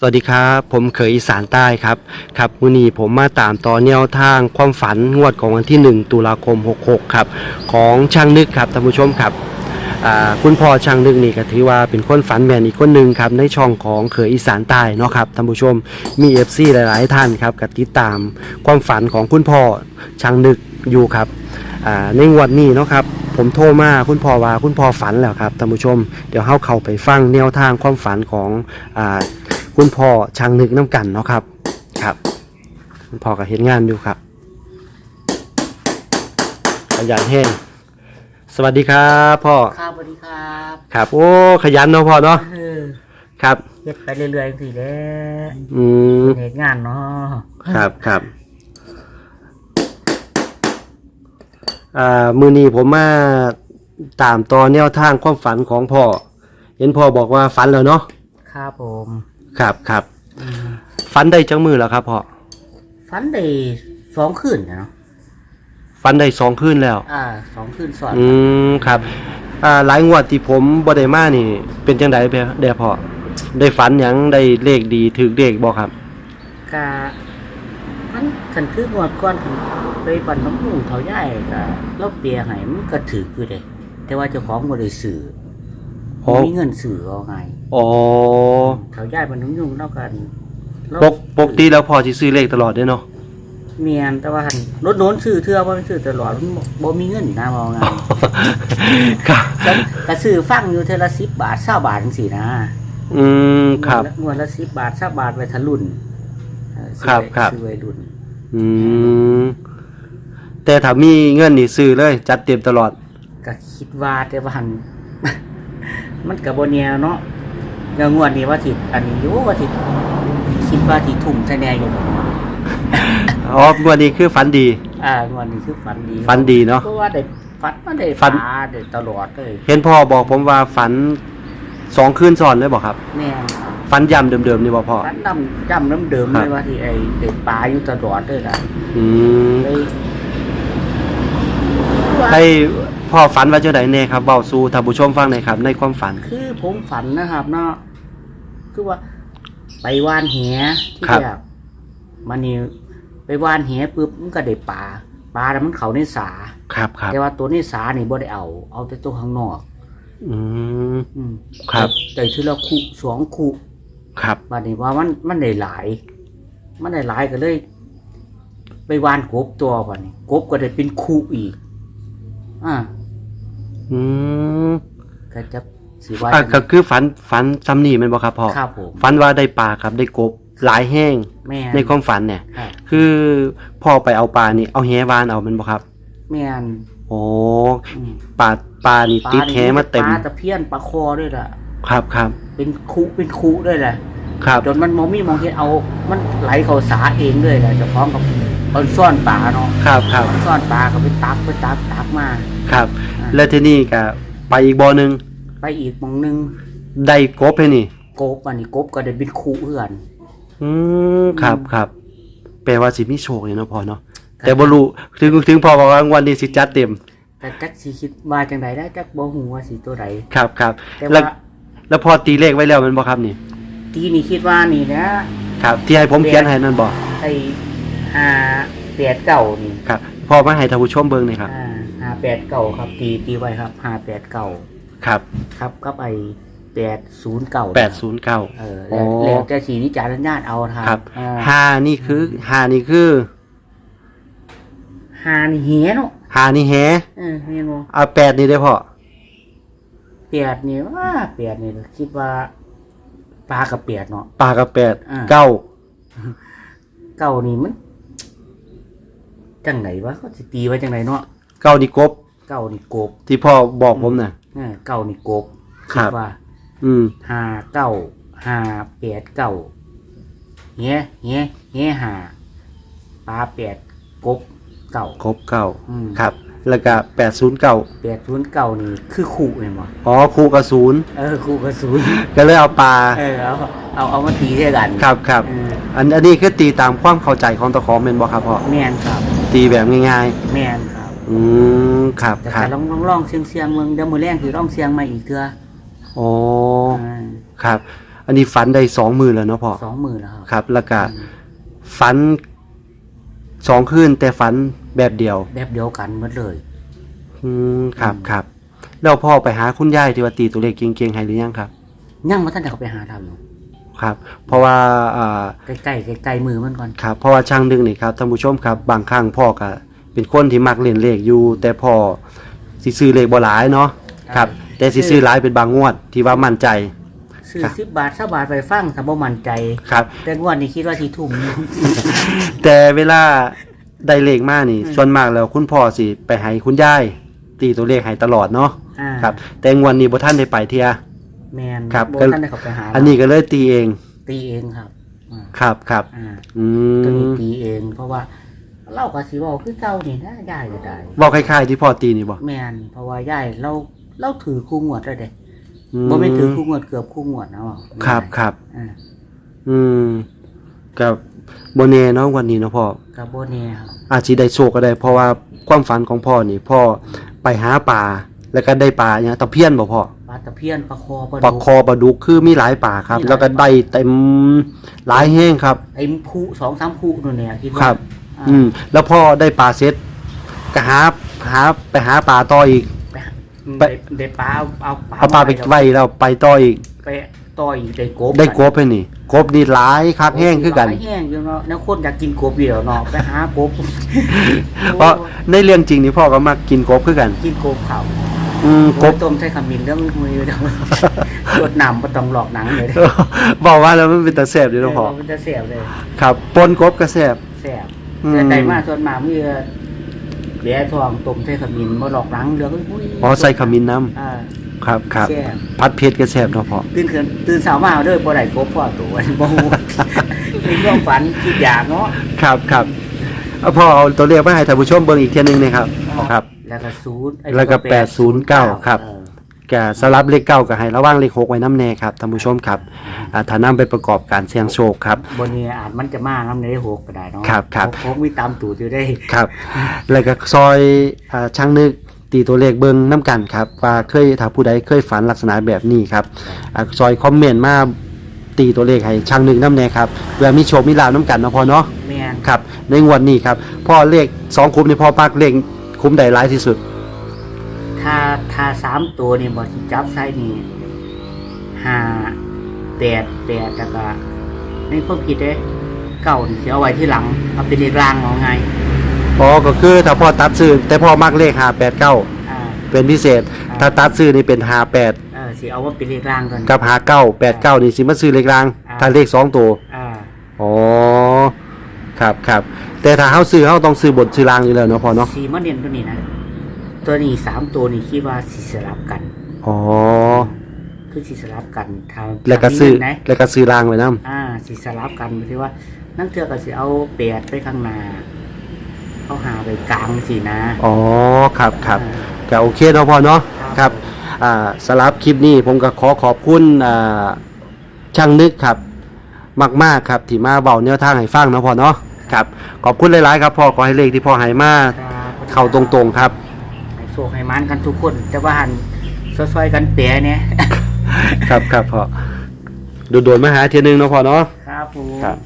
สวัสดีครับ ผมเขยอีสานใต้ครับ ครับวันนี้ผมมาตามต่อแนวทางความฝันงวดของวันที่ 1 ตุลาคม 66 ครับ ของช่างนึกครับท่านผู้ชมครับคุณพ่อช่างนึกนี่ก็ถือว่าเป็นคนฝันแมนอีกคนหนึ่งครับในช่องของเขยอีสานใต้เนาะครับท่านผู้ชมมี FC หลาย ๆ ท่านครับกับติดตามความฝันของคุณพ่อช่างนึกอยู่ครับในงวดนี้เนาะครับผมโทรมาคุณพ่อว่าคุณพ่อฝันแล้วครับท่านผู้ชม เดี๋ยวเฮาเข้าไปฟังแนวทางความฝันของอ่า คุณพ่อช่างนึกน้ำกันเนาะครับ ครับ คุณพ่อก็เห็นงานอยู่ครับขยันแห้งสวัสดีครับพ่อ ครับสวัสดีครับครับ โอ้ ขยันเนาะพ่อเนาะเออครับเฮ็ดไปเรื่อยๆสิแหล้วอืมเหตุงานเนาะครับครับอ่ามือนี้ผมมาตามต่อแนวทางความฝันของพ่อ เห็นพ่อบอกว่าฝันแล้วเนาะครับผม ครับครับอืมฝันได้จังมือแล้วครับพ่อฝันได้สองคืนนะเนาะฝันได้สองคืนแล้ว อ่าสองคืนสอนอืมครับอ่าหลายงวดที่ผมบ่ได้มานี่ เป็นจังได๋เด้อพ่อได้ฝันหยังได้เลขดีถือเลขบ่ครับกะมันคันคืองวดก่อนผมไปบันน้ำหมูเขาใหญ่กะเราเปียให้มันก็ถือคือเด้แต่ว่าเจ้าของบ่ได้สื่ออ๋อบ่มีเงินสื่อเอาไง อ๋อเขาใหญ่บันน้ำยุ่งเท่ากันเราปกปกติแล้วพ่อสิซื้อเลขตลอดเด้อเนาะเมียนแต่ว่าหันรถโน้นซื้อเทื่อว่ามันซื้อตลอดมันบ่บ่มีเงินนะเอาไงครับก็ก็ซื้อฟังอยู่เทอละสิบบาทเศร้าบาทจังสี่นะ อืมครับงวดละสิบบาทเศร้าบาทไว้ทะลุนเออซื้อครับไว้ครับซื้อไว้รุ่นอืมแต่ถ้ามีเงินนี่ซื้อเลย จัดเต็มตลอด ก็คิดว่าแต่ว่าหันมันกับโบเนียเนาะ อย่างงวดนี้ว่าทิอันนี้อยู่ว่าทิคิดว่าทิทุ่มทะแนอยู่อ๋องวดนี้คือฝันดี อ่างวดนี้คือฝันดีฝันดีเนาะเพราะว่าได้ฝันมาได้ฝันปลาได้ตลอดเลยเห็นพ่อบอกผมว่าฝันสองคืนซ้อนเลยบ่ครับแม่นครับฝันย้ำเดิมๆนี่บ่พ่อฝันดำจำน้ำเดิมครัเลบยว่าที่ไอ้เด็กปลาอยู่ตลอดเลยล่ะอืมเลยให้พ่อฝันว่าจะไดแน่ครับเบาสู่ท่านผู้ชมฟังหน่อยครับ ในความฝัน คือผมฝันนะครับ เนาะ คือว่า ไปว่านแหที่ครับแรกมันนี่ไปว่านแหปุ๊บมันก็ได้ปลาปลาแล้วมันเขาในสา ครับครับ แต่ว่าตัวในสานี่บ่ได้เอา เอาแต่ตัวข้างนอก อืม อืมครับ แต่ทีละคู่สองคู่ครับ บัดนี้ว่ามันมันได้หลาย มันได้หลายก็เลย ไปว่านกบตัวบัดนี้กบก็ได้เป็นคู่อีก อ่า อืม ก็จะ สิว่าอะจังก็คือฝันฝันซ้ำนี่แมันบ่ครับพ่อครับผม ฝันว่าได้ปลาครับได้กบหลายแห้งแม่ในความฝันเนี่ย ครับ คือพ่อไปเอาปลานี่เอาแหวานเอาแมันบ่ครับ แม่นโอ้อืมปลาปลานี่ติดแหมาเต็มปลาตะเพียนปลาคอด้วยล่ะ ครับครับเป็นคุเป็นคุด้วยแหละครับจนมันมองมีมองเห็นเอา มันไหลเข้าสาเองด้วยแหละเจะพร้าขอมกับเอาซ่อนปลาเนาะครับครับเอาซ่อนปลาก็ไปตักไปตักตักมาครับ อ่า แล้วทีนี้ก็ไปอีกบ่อหนึง ไปอีกมองหนึงได้กบให้นี่ กบอันนี้กบก็ได้เป็นคุเพื่อนอืมครับครับแปลว่าสิมีโชคนี่เนาะพ่อเนาะครับแต่บ่รู้ถึงถึงพ่อบอกว่างวันนี้สิจัดเต็ม แต่จักสิคิดว่าจังใดได้จักบ่ฮู้ว่าสิตัวใดครับครับแต่แล้วว่าแล้วพอตีเลขไว้แล้วแมันบ่ครับนี่ ทีนี่คิดว่านี่นะครับ ที่ให้ผมเขียนให้นั่นบ่ไอ้ห้าแปดเก่านี่ครับพอมาให้ท่านผู้ชมเบิ่งหน่อยครับ อ่าห้าแปดเก่าครับ ตีตีไว้ครับห้าแปดเก่า ครับครับกับไอ้แปดศูนย์เก่า809เอออ๋แล้วอแล้วแต่สีนิจารณญาณเอาทางครับอ่าห้านี่คือห้านี่คือหานี่เหี้ยเนาะห้านี่แฮเออเห็นบ่เอาแปดนี่ได้อพ่อเปียดนี่ว่าเปียดนี่คิดว่าปลากับเปียดเนาะ ปลากับแปดอ่า เก้าเก่านี่มันจังไหนวะเขาสิตีไว้จังไหนเนาะเก้านี่กบเก่านี่กบที่พ่อบอกผมน่ะเออเก่านี่กบครับดว่าอืมหาเก่าหาแปดเก่าเหี้ยเหี้ยเหี้ยหาปลาแปดกบเก่าครบเก้าอืมครับ แล้วก็แปดศูนย์เก้าแปดศูนย์เก่านี่คือขู่เห็นบ่อ๋อครูกับศูนย์เออขู่กระสุนก็เลยเอาปลาเออเอาเอาเอามาตีด้วยกันครับครับ เอออันอันนี้คือตีตามความเข้าใจของตะขอเป็นบ่ครับพ่อแมนครับ ตีแบบง่ายแมนครับๆ อืมครับแต่ครับลองลองลองเสียงเสียงเมืองเดี๋ยวมือแรงคือลองเสียงมาอีกเถื่อโอ้อ่าครับ อันนี้ฝันได้สองมือแล้วเนาะพ่อสองหมื่นแล้วครับครับ แล้วก็ฝันสองคืนแต่ฝันแบบเดียว แบบเดียวกันหมดเลย อืมครับครับแล้วพ่อไปหาคุณยายที่ว่าตีตัวเลขเก่งๆให้หรือยังครับ ยังมาท่านจะเขาไปหาทำอยู่ครับ เพราะว่าอ่า ใกล้ๆใกล้ๆมือมันก่อน ครับเพราะว่าช่างดึงนี่ครับท่านผู้ชมครับบางครั้งพ่อก็ เป็นคนที่มักเล่นเลขอยู่ แต่พ่อสิซื้อเลขบ่หลายเนาะครับ แต่สิซื้อหลายเป็นบางงวดที่ว่ามั่นใจ ซื้อครับ สิบบาทสบาทไปฟังถ้าบ่มั่นใจ ครับ แต่งวดนี้คิดว่าที่ทุ่มแต่เวลาได้เลขมานี่อืม ส่วนมากแล้วคุณพ่อสิไปให้คุณยายตีตัวเลขให้ตลอดเนาะอ่าครับ แต่งวดนี้บ่ท่านได้ไปเทีย แมนครับบ่ก็ท่านได้เขาไปหาอันนี้ก็เลยตีเองตีเองครับอ่าครับครับอ่าอืก็มีมตีเอง เพราะว่า เล่ากับสีบอกคือเก่านี่นะยายก็ได้บอกคล้ายๆ ที่พ่อตีนี่บ่แมนเพราะว่ายายเราเราถือคู่งวดแล้วเด้อืบ่ไม่นถือคู่งวดเกือบคู่งวดนะว่าครับครับ อ่าอืมกับโบเน่เนาะวันนี้เนาะพ่อ กับโบเน่ครับอาจจะได้โชคก็ได้ เพราะว่าความฝันของพ่อนี่ พ่อไปหาปลาแล้วก็ได้ปลาเนี่ยตะเพียนบ่พ่อปลาตะเพียนปลาคอปลาปลาดุก คอปลาดุกคือมีหลายปลาครับ มีหลาย แล้วก็ได้เต็มหลายแห้งครับ ไอ้ผู้สองสามผู้นู่นเนี่ยคิดว่าครับ อ่าอืม แล้วพ่อได้ปลาเสร็จก็หาหาไปหาปลาต่ออีก ไปหาไปได้ได้ปลาเอาเอาปลาเอาปลาไปไว้แล้วไปต่ออีก ไปต่ออีกได้กบได้กบให้นี่กบนี่หลายคักแห้งคือกันหลายแห้งอยู่เนาะแล้วคนอยากกินกบอยู่แล้วเนาะไปหากบเพราะในเรื่องจริงนี่พ่อก็มักกินกบคือกัน กินกบเขาอืมกกบบต้มใช้ขมิ้นเรื่องมือเดี๋ยวรดน้ำบ่ต้องหลอกหนังเลยบอกว่าแล้วมันเป็นตาแสบอยู่เนาะพ่อมันจะเสียบเลย ครับปนกบก็แสบเสียบอืม แต่ใดมากส่วนมากมีเหลียทองต้มใช้ขมิ้นบ่หลอกหนังเหลืองอุ้ยอ๋อใส่ขมิ้นน้อ่าำครับครับแซ่บ พัดเพชรก็แสบเนาะพ่อตื่นขึ้นตื่นเช้ามาเอาเด้อบ่ได้กบพ่อตัวบ่ฮู้เป็นความฝันคิดอยากเนาะครับครับเอาพ่อเอาตัวเลขมาให้ท่านผู้ชมเบิ่งอีกเทียหนึงนะครับครับ แล้วก็ศูนย์ไอ้แล้วก็แปดศูนย์เก้า809ครับ เออแกสลับเลขเก้ากับให้ระว่างเลขหกไว้น้ำแน่ครับท่านผู้ชมครับอ่าถ้านำไปประกอบการเสี่ยงโชคครับ บนนี้อาจมันจะมากน้ำในได้หกก็ได้เนาะครับครับ หกมีตามตูดอยู่ได้ ครับ แล้วก็ซอยอ่าช่างนึกตีตัวเลขเบิ่งน้ำกันครับว่าเคยถ้าผู้ใดเคยฝันลักษณะแบบนี้ครับอ่าซอยคอมเมนต์มาตีตัวเลขให้ช่างนึกน้ำแน่ครับเพื่อมีโชคมีลาภน้ำกันเนาะพ่อเนาะแม่นครับในงวดนี้ครับพ่อเลขสองคุ้มนี่พ่อปักเลขคุ้มใดร้ายที่สุด ถ้าถ้าสามตัวนี่บอที่จับไส้นี่ห้าแปดแปดแล้วก็ในความคิดเด้เก้านี่สิเอาไว้ที่หลังเอาเป็นเลขรางเอาไงอ๋อก็คือถ้าพ่อตัดซื้อแต่พ่อมักเลขห้าแปดเก้าอ่าเป็นพิเศษ ถ้าตัดซื้อนี่เป็นห้าแปดเออสิเอาว่าเป็นเลขรางก่อน กับห้าเก้าแปดเก้านี่สิมาซื้อเลขรางอ่า ถ้าเลขสองตัวอ่าอ๋อครับครับแต่ถ้าเฮาซื้อเฮาต้องซื้อบทซื้อรางอยู่แล้วเนาะพ่อเนาะสีมาเด่นตัวนี้นะ ตัวนี้สามตัวนี่คิดว่าสิสลับกัน อ๋อ คือสิสลับกันทางแล้วก็ซื้อทางนี้นะแล้วก็ซื้อรางไว้นํอ่าสิสลับกันที่ว่า นั่นเทือก็สิเอาแปดไปข้างหน้าเอาหาไปกลางสินะ อ๋อ ครับครับอ่าก็โอเคเนาะพ่อเนาะครับอ่าสำหรับคลิปนี้ผมก็ขอขอบคุณอ่าช่างนึกครับ มาก ๆ ครับ ที่มาเบาแนวทางให้ฟังเนาะพ่อเนาะครับ ขอบคุณหลาย ๆ ครับพ่อขอให้เลขที่พ่อให้มาครับเข้าตรงๆครับให้โชคให้มันกันทุกคน แต่ว่าหันซอยๆกันเปียเนี่ยครับครับพ่อโดนๆมาหาเทียนึงเนาะพ่อเนาะครับผม ครับ